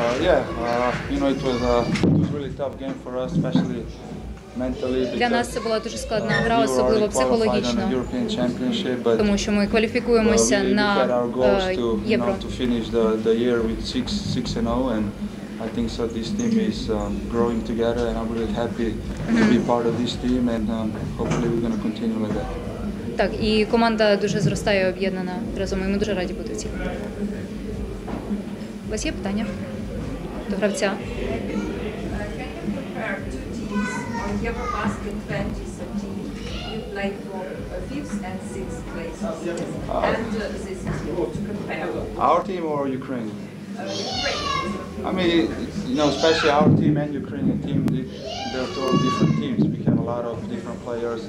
Uh, yeah, uh, you know, it was, uh, it was really tough game for us, especially mentally. Для нас це була дуже складна uh, гра, особливо the психологічно, European Championship, but тому що ми uh, кваліфікуємося на our goals е, to, you Євро. know, to finish the, the year with six, six and zero, and I think so. This team is um, growing together, and I'm really happy to be part of this team, and um, hopefully we're going to continue like that. Так, і команда дуже зростає об'єднана разом. І ми дуже раді бути в цій команді. У вас є питання до гравця? Can you compare two teams on Eurobasket 2013? You played for uh, fifth and sixth places, and uh, this team to compare. Our team or Ukraine? Uh, Ukraine. I mean, you know, especially our team and Ukrainian team, they- they're two different teams. We have a lot of different players.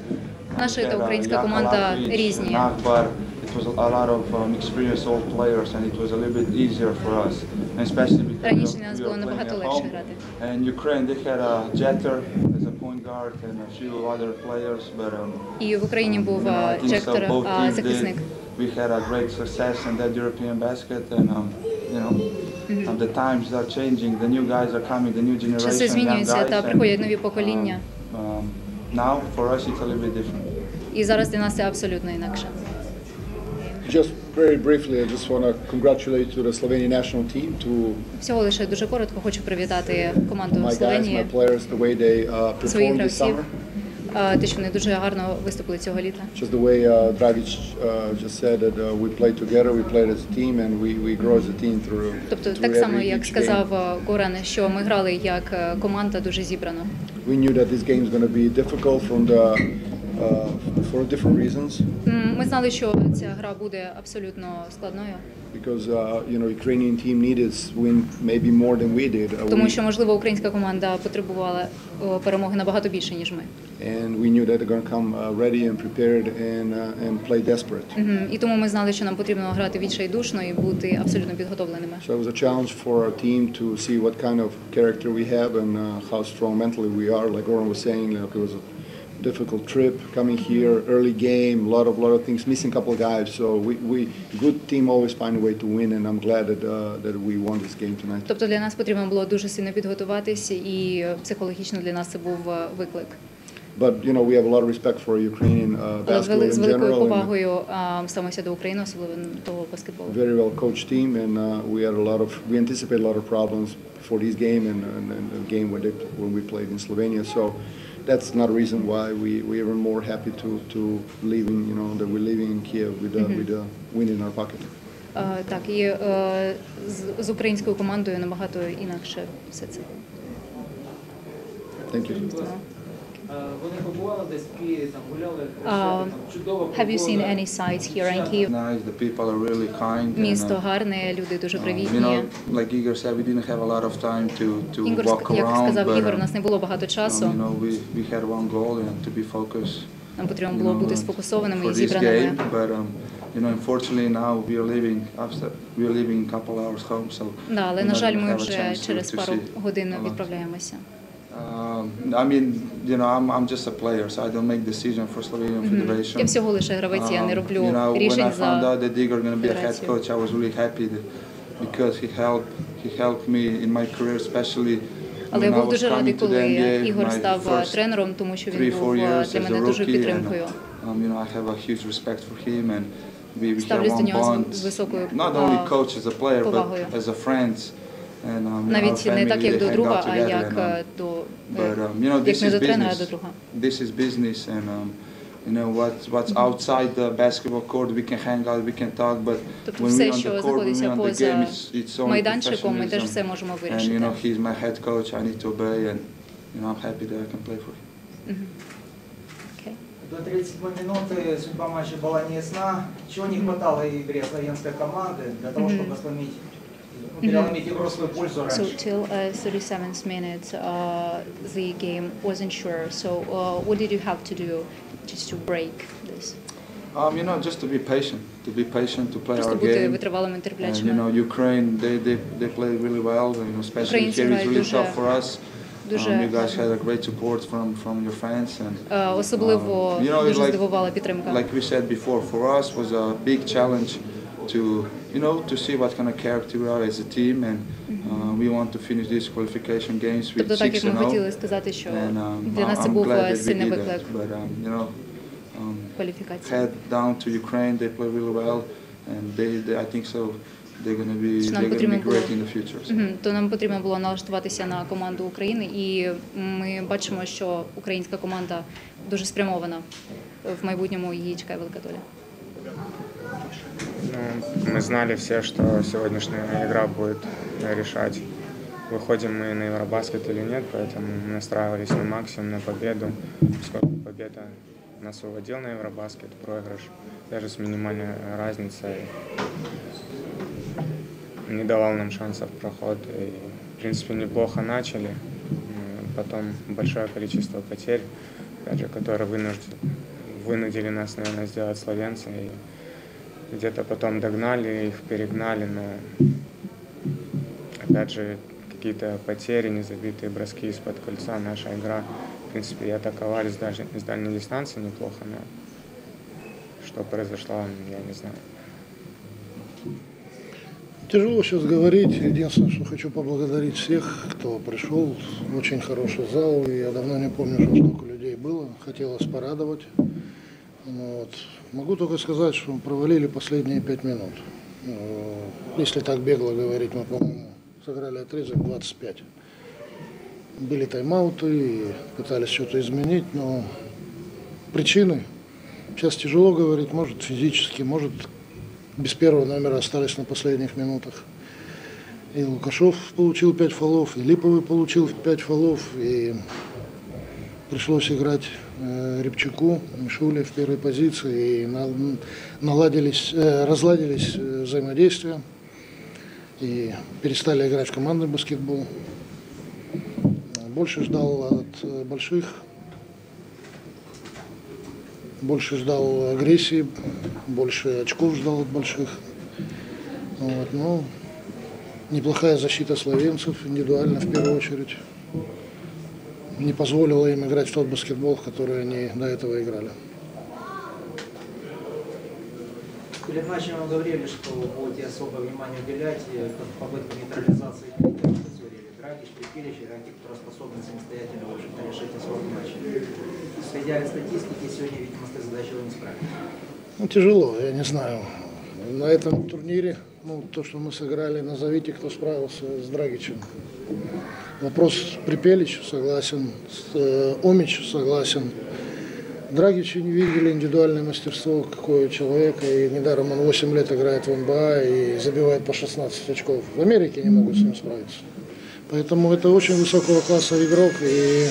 Наша We та had, uh, українська Yak команда Alakovic, різні. Nakbar. It was a lot of um, experienced old players, and it was a little bit easier for us, and especially because Раніше нас було набагато легше грати. And Ukraine, they had a Jeter as a point guard and a few other players, but um, І в Україні um, був you know, I е, think so Джектор, захисник. we had a great success in that European basket, and um, you know, um, the times are changing. The new guys are coming, the new generation, Часи змінюються та приходять нові покоління. um, um, now for us it's a little bit different. І зараз для нас це абсолютно інакше. Just very briefly, I just want to congratulate to the Slovenian national team, to Всього лише дуже коротко хочу привітати команду my guys, Словенії, my players, the way they uh, своїх performed this гравців. summer. Е, Те, що вони дуже гарно виступили цього літа. Just the way uh, Dragic uh, just said that uh, we played together, we played as a team, and we, we grow as a team through. Тобто, through так само, every, як each сказав е, Горан, що ми грали як е, команда дуже зібрано. We knew that this game is going to be difficult from the uh, for different reasons. М, Ми знали, що ця гра буде абсолютно складною, Because uh, you know Ukrainian team needed this win maybe more than we did. Uh, тому we- що можливо українська команда потребувала е, перемоги набагато більше ніж ми. and we knew that they're going to come uh, ready and prepared and uh, and play desperate. Мгм. І тому ми знали, що нам потрібно грати відчайдушно і бути абсолютно підготовленими. So it was a challenge for our team to see what kind of character we have and uh, how strong mentally we are. Like Oren was saying, like it was a difficult trip coming here, early game, a lot of lot of things, missing a couple of guys. So we, we good team always find a way to win, and I'm glad that uh, that we won this game tonight. Тобто для нас потрібно було дуже сильно підготуватись, і е, психологічно для нас це був е, виклик. But you know we have a lot of respect for Ukrainian uh, Але з basketball вели- in з великою general. and повагою а, ставимося до України, особливо того баскетболу. very well coached team, and uh, we had a lot of we anticipate a lot of problems before this game and, and, and the game when they when we played in Slovenia. So that's another reason why we we are more happy to to leaving you know that we're leaving in Kiev with a, with a win in our pocket. Е, Так, і е, з, з українською командою набагато інакше все це. Thank you. Е, Вони побували десь в Києві, там гуляли, там чудова Have you seen any sites here in Kyiv? Nice, the people are really kind. Місто uh, гарне, люди дуже um, you привітні. know, like Igor said, we didn't have a lot of time to to Ігор, walk ск- як сказав Ігор, у um, нас не було багато um, часу. you know, we we had one goal and to be focused. Нам потрібно було бути uh, сфокусованими і зібраними. game, but um, you know, unfortunately now we are leaving after we are leaving a couple hours home, so. Да, але на жаль, ми вже через пару годин відправляємося. Um, I mean, you know, I'm, I'm just a player, so I don't make decision for Slovenian Federation. Я всього лише гравець, я не Um, роблю you know, when I рішень found за out that Igor going to be a head федерацію. coach, I was really happy that, because he helped he helped me in my career, especially Але я when I був was дуже радий, coming to коли the NBA, Ігор my став first тренером, тому що він three, був four е, years для as мене a дуже rookie, and підтримкою. um, you know, I have a huge respect for him, and we, we have Ставлюсь до one нього з- bond, з високою, not only а, coach as a player, повагою. but as a friends. And, um, you know, our Навіть не так, family, як they до hang друга, out а together, як and, um, е, до But е, um, you know, як this не is до тренера, а до business. друга. This is business, and um, you know what's what's outside the basketball court. We can hang out, we can talk, but Тобто when все, we're on що the court, when знаходиться we're on the поза game, it's it's only майданчиком, ми теж professionalism. все можемо And you вирішити. know, he's my head coach. I need to obey, and you know, I'm happy that I can play for him. Окей. До 37 минуты судьба матча была не ясна. Чего не хватало игре словенской команды для того, чтобы сломить, ну, переломить игру в свою пользу So раньше? till uh, 37th minute, uh, the game wasn't sure. So uh, what did you have to do just to break this? Um, you know, just to be patient, to be patient, to play Просто our бути game. витривалими і And you терплячими. know, Ukraine, they they they play really well. You know, especially Українці here it's грають really дуже- tough for us. дуже Um, you guys гарно. had a great support from from your fans, and Е, Особливо Um, you know, дуже like- здивувала підтримка. like we said before, for us was a big challenge to you know, to see what kind of character we are as a team, and uh, we want to finish these qualification games with Тобто, так 6 ми and 0. хотіли сказати, що And um, для нас це I'm був glad е, that we сильний did виклик that. But um, you know, um, кваліфікації. head down to Ukraine, they play really well, and they, they I think so. They're gonna be нам they're gonna be потрібно було- in the future. So. Мгм. То нам потрібно було налаштуватися на команду України, і ми бачимо, що українська команда дуже спрямована. В майбутньому її чекає велика доля. Ну, мы знали все, что сегодняшняя игра будет решать, выходим мы на Евробаскет или нет, поэтому мы настраивались на максимум, на победу. Поскольку победа нас выводил на Евробаскет, проигрыш, даже с минимальной разницей, не давал нам шансов проход. И, в принципе, неплохо начали. Потом большое количество потерь, опять же, которые вынужден- вынудили нас, наверное, сделать словенцы. И где-то потом догнали их, перегнали, но опять же какие-то потери, незабитые броски из-под кольца, наша игра, в принципе, и атаковали с, даже, с дальней дистанции неплохо, но что произошло, я не знаю. Тяжело сейчас говорить. Единственное, что хочу поблагодарить всех, кто пришел. Очень хороший зал. Я давно не помню, что столько людей было. Хотелось порадовать. Ну Вот. Могу только сказать, что мы провалили последние пять минут. Э, Если так бегло говорить, мы, по-моему, сыграли отрезок 25. Были тайм-ауты пытались что-то изменить, но причины сейчас тяжело говорить, может физически, может без первого номера остались на последних минутах. И Лукашов получил 5 фолов, и Липовый получил 5 фолов, и пришлось играть э, Рябчаку, Мишуле в первой позиции, и на- наладились, э, разладились э, взаимодействия, и перестали играть в командный баскетбол. Больше ждал от э, больших, больше ждал агрессии, больше очков ждал от больших. Вот, ну, неплохая защита словенцев, индивидуально в первую очередь. Не позволила им играть в тот баскетбол, в который они до этого играли. Перед матчем вы говорили, что будете особое внимание уделять попыткам нейтрализации говорили. Драгиш, Припилич, игроки, которые способны самостоятельно, в общем-то, решать исход матча. С идеальной статистики сегодня, видимо, с этой задачей вы не справились. Ну, тяжело, я не знаю. На этом турнире, ну, то, что мы сыграли, назовите, кто справился с Драгичем. Вопрос Припелич, согласен. С, э, Омич, согласен. Драгичи не видели индивидуальное мастерство, какое у человека. И недаром он 8 лет играет в НБА и забивает по 16 очков. В Америке не могут с ним справиться. Поэтому это очень высокого класса игрок. И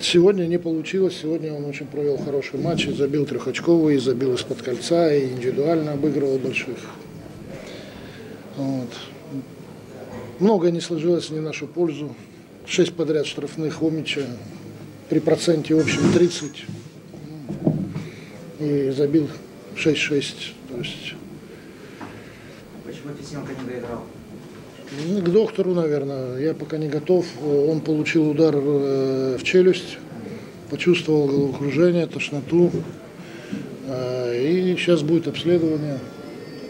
Сегодня не получилось. Сегодня он очень провел хороший матч. И забил трехочковый, и забил из-под кольца, и индивидуально обыгрывал больших. Вот. Много не сложилось не в нашу пользу. Шесть подряд штрафных Омича. При проценте общем 30. И забил 6-6. То есть Почему Тесенко не доиграл? Ну, К доктору, наверное, я пока не готов. Он получил удар э, в челюсть, почувствовал головокружение, тошноту. Э, И сейчас будет обследование.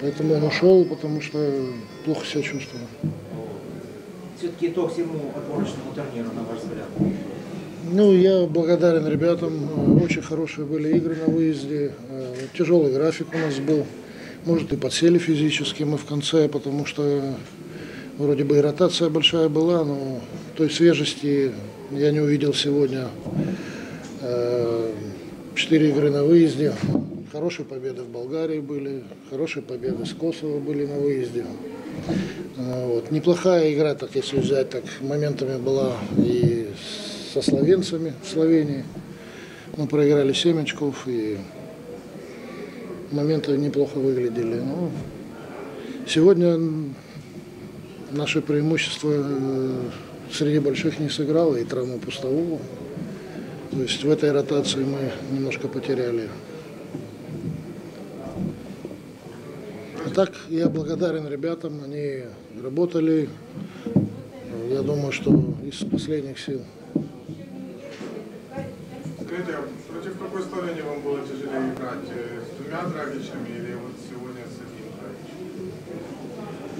Поэтому он ушел, потому что плохо себя чувствовал. Все-таки итог всему отборочному турниру, на ваш взгляд. Ну, я благодарен ребятам. Э, Очень хорошие были игры на выезде. Тяжелый график у нас был. Может, и подсели физически мы в конце, потому что вроде бы и ротация большая была, но той свежести я не увидел сегодня. Э, Четыре игры на выезде. Хорошие победы в Болгарии были, хорошие победы с Косово были на выезде. Э, Вот. Неплохая игра, так если взять, так моментами была и со словенцами в Словении. Мы проиграли 7 очков и моменты неплохо выглядели. Ну, сегодня наше преимущество э, среди больших не сыграло и травму пустового. То есть в этой ротации мы немножко потеряли. А так я благодарен ребятам, они работали, я думаю, что из последних сил. Скажите, а против какой стороны вам было тяжелее играть? Э, С двумя Драгичами или вот сегодня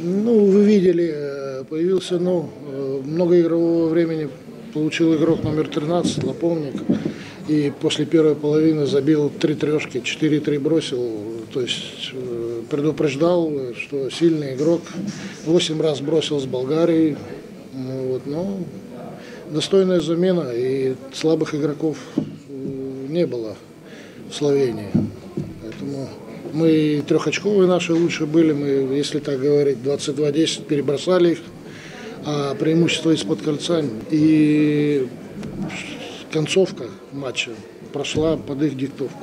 Ну, вы видели, э, появился, ну, э, много игрового времени получил игрок номер 13, Лоповник. И после первой половины забил три трешки, 4-3 бросил. То есть э, предупреждал, что сильный игрок. Восемь раз бросил с Болгарией. Ну, Вот, но достойная замена. И слабых игроков не было в Словении. Поэтому мы трехочковые наши лучше были. Мы, если так говорить, 22-10 перебросали их. А преимущество из-под кольца. И концовка матча прошла под их диктовку.